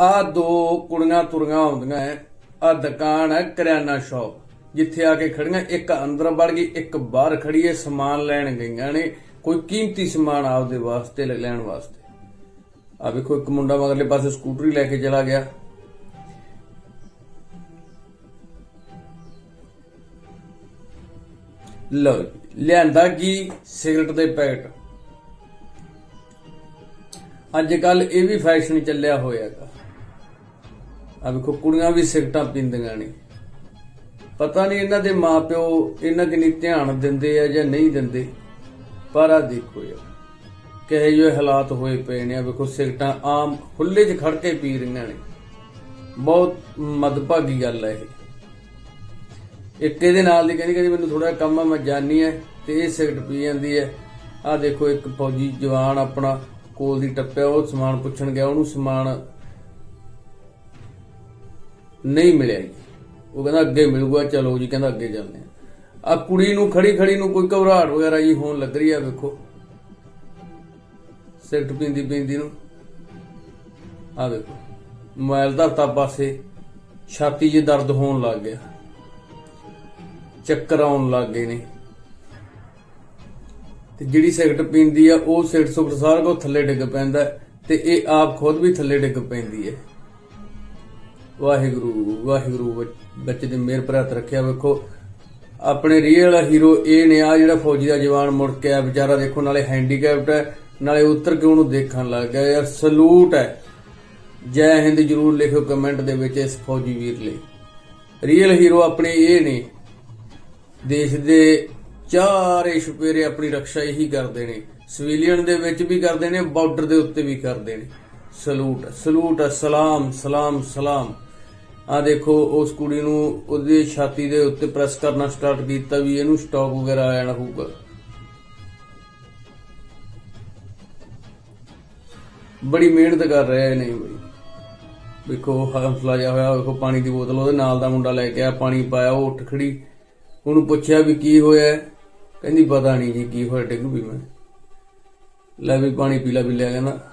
ਆ ਦੋ ਕੁੜੀਆਂ ਤੁਰੀਆਂ ਆਉਂਦੀਆਂ ਐ। ਆ ਦੁਕਾਨ ਹੈ ਕਰਿਆਨਾ ਸ਼ਾਪ। ਜਿੱਥੇ ਆ ਕੇ ਖੜੀਆਂ, ਇੱਕ ਅੰਦਰ ਵੜ ਗਈ, ਇੱਕ ਬਾਹਰ ਖੜੀ ਐ, ਸਮਾਨ ਲੈਣ ਗਈਆਂ ਨੇ। ਕੋਈ ਕੀਮਤੀ ਸਮਾਨ ਆਪਦੇ ਵਾਸਤੇ ਲੈਣ ਵਾਸਤੇ। ਆ ਵੇਖੋ, ਇੱਕ ਮੁੰਡਾ ਮਗਰਲੇ ਪਾਸੇ ਸਕੂਟਰੀ ਲੈ ਕੇ ਚਲਾ ਗਿਆ। ਲਓ ਲਿਆਂਦਾ ਕੀ ਸਿਗਰਟ ਦੇ ਪੈਕਟ। ਅੱਜ ਕੱਲ ਇਹ ਵੀ ਫੈਸ਼ਨ ਚੱਲਿਆ ਹੋਇਆ ਹੋਇਆਗਾ ਆ ਵੇਖੋ, ਕੁੜੀਆਂ ਵੀ ਸਿਗਟਾਂ ਪੀਂਦੀਆਂ ਨੇ। ਪਤਾ ਨਹੀਂ ਇਹਨਾਂ ਦੇ ਮਾਪਿਓ ਇਹਨਾਂ ਕਿੰਨੀ ਧਿਆਨ ਦਿੰਦੇ ਆ ਜਾਂ ਨਹੀਂ ਦਿੰਦੇ। ਪਰ ਆ ਦੇਖੋ ਯਾਰ, ਕਿਹੇ ਜਿਹੇ ਹਾਲਾਤ ਹੋਏ ਪਏ ਨੇ। ਆ ਵੇਖੋ, ਸਿਗਰਟਾਂ ਆਮ ਖੁੱਲੇ 'ਚ ਖੜ ਕੇ ਪੀ ਰਹੀਆਂ ਨੇ। ਬਹੁਤ ਮਦਭਾਗੀ ਗੱਲ ਹੈ ਇਹ। ਇੱਕ ਇਹਦੇ ਨਾਲ ਦੀ ਕਹਿੰਦੀ ਕਹਿੰਦੀ ਮੈਨੂੰ ਥੋੜਾ ਕੰਮ ਆ, ਮੈਂ ਜਾਣੀ ਹੈ ਤੇ ਇਹ ਸਿਗਟ ਪੀ ਜਾਂਦੀ ਹੈ ਆ ਦੇਖੋ, ਇੱਕ ਫੌਜੀ ਜਵਾਨ ਆਪਣਾ ਕੋਲ ਦੀ ਟੱਪਿਆ, ਉਹ ਸਮਾਨ ਪੁੱਛਣ ਗਿਆ, ਉਹਨੂੰ ਸਮਾਨ ਨਹੀਂ ਮਿਲਿਆ ਜੀ। ਉਹ ਕਹਿੰਦਾ ਅੱਗੇ ਮਿਲੂਗਾ, ਚਲੋ ਜੀ, ਕਹਿੰਦਾ ਅੱਗੇ ਚੱਲਦੇ ਆ ਆ ਕੁੜੀ ਨੂੰ ਖੜੀ ਖੜੀ ਨੂੰ ਕੋਈ ਘਬਰਾਹਟ ਵਗੈਰਾ ਜੀ ਹੋਣ ਲੱਗ ਰਹੀ ਆ, ਵੇਖੋ। ਸਿਗਰਟ ਪੀਂਦੀ ਪੀਂਦੀ ਨੂੰ। ਆ ਵੇਖੋ, ਮੋਬਾਈਲ ਦਾ ਤਾਂ ਪਾਸੇ ਛਾਤੀ 'ਚ ਦਰਦ ਹੋਣ ਲੱਗ ਗਿਆ। ਚੱਕਰ ਆਉਣ ਲੱਗ ਗਏ ਨੇ। ਤੇ ਜਿਹੜੀ ਸਿਗਰਟ ਪੀਂਦੀ ਆ, ਉਹ ਸਿਗਰਟ ਸੁਗਰਟ ਸਾਰਾ ਕੁਝ ਥੱਲੇ ਡਿੱਗ ਪੈਂਦਾ ਤੇ ਇਹ ਆਪ ਖੁਦ ਵੀ ਥੱਲੇ ਡਿੱਗ ਪੈਂਦੀ ਹੈ। ਵਾਹਿਗੁਰੂ ਵਾਹਿਗੁਰੂ, ਬੱਚੇ ਦੇ ਮੇਰ ਪ੍ਰਾਤ ਰੱਖਿਆ ਵੇਖੋ। ਆਪਣੇ ਰੀਅਲ ਹੀਰੋ, ਇਹ ਨੇ ਆ ਜਿਹੜਾ ਫੌਜੀ ਦਾ ਜਵਾਨ ਮੁੜ ਕੇ ਆ, ਵਿਚਾਰਾ ਦੇਖੋ, ਨਾਲੇ ਹੈਂਡੀਕੈਪਟ ਹੈ, ਨਾਲੇ ਉੱਤਰ ਕੇ ਉਹਨੂੰ ਦੇਖਣ ਲੱਗ ਗਿਆ, ਯਾਰ ਸਲੂਟ ਹੈ। ਜੈ ਹਿੰਦ ਜਰੂਰ ਲਿਖੋ ਕਮੈਂਟ ਦੇ ਵਿੱਚ ਇਸ ਫੌਜੀ ਵੀਰ ਲਈ। ਰੀਅਲ ਹੀਰੋ ਆਪਣੇ ਇਹ ਨੇ, ਦੇਸ਼ ਦੇ ਚਾਰੇ ਸੁਪੇਰੇ ਆਪਣੀ ਰੱਖਿਆ ਇਹੀ ਕਰਦੇ ਨੇ ਸਿਵਿਲੀਅਨ ਦੇ ਵਿੱਚ ਵੀ ਕਰਦੇ ਨੇ ਬਾਰਡਰ ਦੇ ਉੱਤੇ ਵੀ ਕਰਦੇ ਨੇ। ਸਲੂਟ ਸਲੂਟ ਸਲਾਮ ਸਲਾਮ ਸਲਾਮ। ਆ ਦੇਖੋ, ਉਸ ਕੁੜੀ ਨੂੰ ਉਹਦੀ ਛਾਤੀ ਦੇ ਉੱਤੇ ਪ੍ਰੈਸ ਕਰਨਾ ਸਟਾਰਟ ਕੀਤਾ ਵੀ ਇਹਨੂੰ ਸਟਾਕ ਵਗੈਰਾ ਆ ਜਾਣਾ ਹੋਊਗਾ। ਬੜੀ ਮਿਹਨਤ ਕਰ ਰਹੇ ਨੇ ਬਈ। ਵੇਖੋ, ਹੌਸਲਾ ਜਿਹਾ ਹੋਇਆ, ਵੇਖੋ, ਪਾਣੀ ਦੀ ਬੋਤਲ ਉਹਦੇ ਨਾਲ ਦਾ ਮੁੰਡਾ ਲੈ ਕੇ ਆ ਪਾਣੀ ਪਾਇਆ, ਉਹ ਉੱਠ ਖੜੀ। ਉਹਨੂੰ ਪੁੱਛਿਆ ਵੀ ਕੀ ਹੋਇਆ ਕਹਿੰਦੀ, ਪਤਾ ਨਹੀਂ ਜੀ ਕੀ ਹੋਇਆ, ਡਿੱਗ ਵੀ ਮੈਂ। ਲੈ ਵੀ ਪਾਣੀ ਪੀ ਲੈ, ਵੀ ਲੈ ਕਹਿੰਦਾ।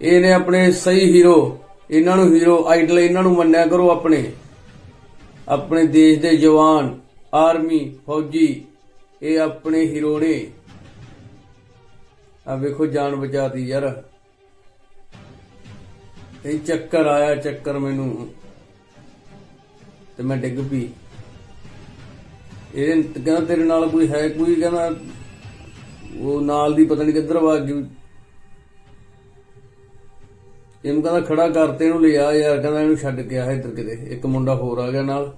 ਇਹ ਨੇ ਆਪਣੇ ਸਹੀ ਹੀਰੋ ਇਹਨਾਂ ਨੂੰ ਹੀਰੋ ਆਈਡਲ ਇਹਨਾਂ ਨੂੰ ਮੰਨਿਆ ਕਰੋ ਆਪਣੇ। ਆਪਣੇ ਦੇਸ਼ ਦੇ ਜਵਾਨ ਆਰਮੀ ਫੌਜੀ, ਇਹ ਆਪਣੇ ਹੀਰੋ ਨੇ। ਆ ਵੇਖੋ ਜਾਨ ਬਚਾਤੀ ਯਾਰ। ਇਹ ਚੱਕਰ ਆਇਆ, ਚੱਕਰ ਮੈਨੂੰ। ਤੇ ਮੈਂ ਡਿੱਗ ਪਈ। ਇਹ ਕਹਿੰਦਾ ਤੇਰੇ ਨਾਲ ਕੋਈ ਹੈ ਕੋਈ? ਕਹਿੰਦਾ ਉਹ ਨਾਲ ਦੀ ਪਤਾ ਨਹੀਂ ਕਿੱਧਰ ਵਗ ਇਹਨੂੰ ਕਹਿੰਦਾ ਖੜਾ ਕਰਤੇ ਇਹਨੂੰ ਲਿਆ ਯਾਰ, ਕਹਿੰਦਾ ਇਹਨੂੰ ਛੱਡ ਕੇ ਆ ਇੱਧਰ ਕਿਤੇ। ਇੱਕ ਮੁੰਡਾ ਹੋਰ ਆ ਗਿਆ ਨਾਲ।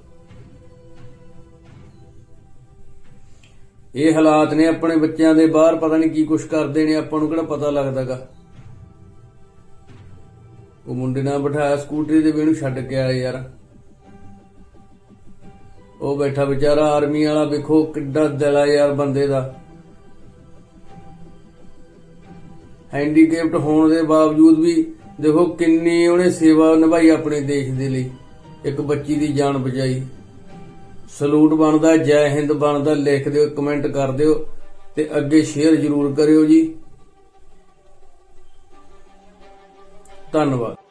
ਇਹ ਹਾਲਾਤ ਨੇ ਆਪਣੇ ਬੱਚਿਆਂ ਦੇ ਬਾਹਰ, ਪਤਾ ਨਹੀਂ ਕੀ ਕੁਛ ਕਰਦੇ ਨੇ, ਆਪਾਂ ਨੂੰ ਕਿਹੜਾ ਪਤਾ ਲੱਗਦਾਗਾ। ਉਹ ਮੁੰਡੇ ਨਾਲ ਬਿਠਾਇਆ ਸਕੂਟਰੀ ਤੇ ਵੀ ਇਹਨੂੰ ਛੱਡ ਕੇ ਆਇਆ ਯਾਰ। ਉਹ ਬੈਠਾ ਵਿਚਾਰਾ ਆਰਮੀ ਵਾਲਾ, ਵੇਖੋ ਕਿੱਡਾ ਦਿਲ ਆ ਯਾਰ ਬੰਦੇ ਦਾ। ਹੈਂਡੀਕੈਪਟ ਹੋਣ ਦੇ ਬਾਵਜੂਦ ਵੀ ਦੇਖੋ ਕਿੰਨੀ ਉਹਨੇ ਸੇਵਾ ਨਿਭਾਈ ਆਪਣੇ ਦੇਸ਼ ਦੇ ਲਈ। ਇੱਕ ਬੱਚੀ ਦੀ ਜਾਨ ਬਚਾਈ। ਸਲੂਟ ਬਣਦਾ, ਜੈ ਹਿੰਦ ਬਣਦਾ, ਲਿਖ ਦਿਓ, ਕਮੈਂਟ ਕਰ ਦਿਓ ਤੇ ਅੱਗੇ ਸ਼ੇਅਰ ਜ਼ਰੂਰ ਕਰਿਓ ਜੀ। ਧੰਨਵਾਦ।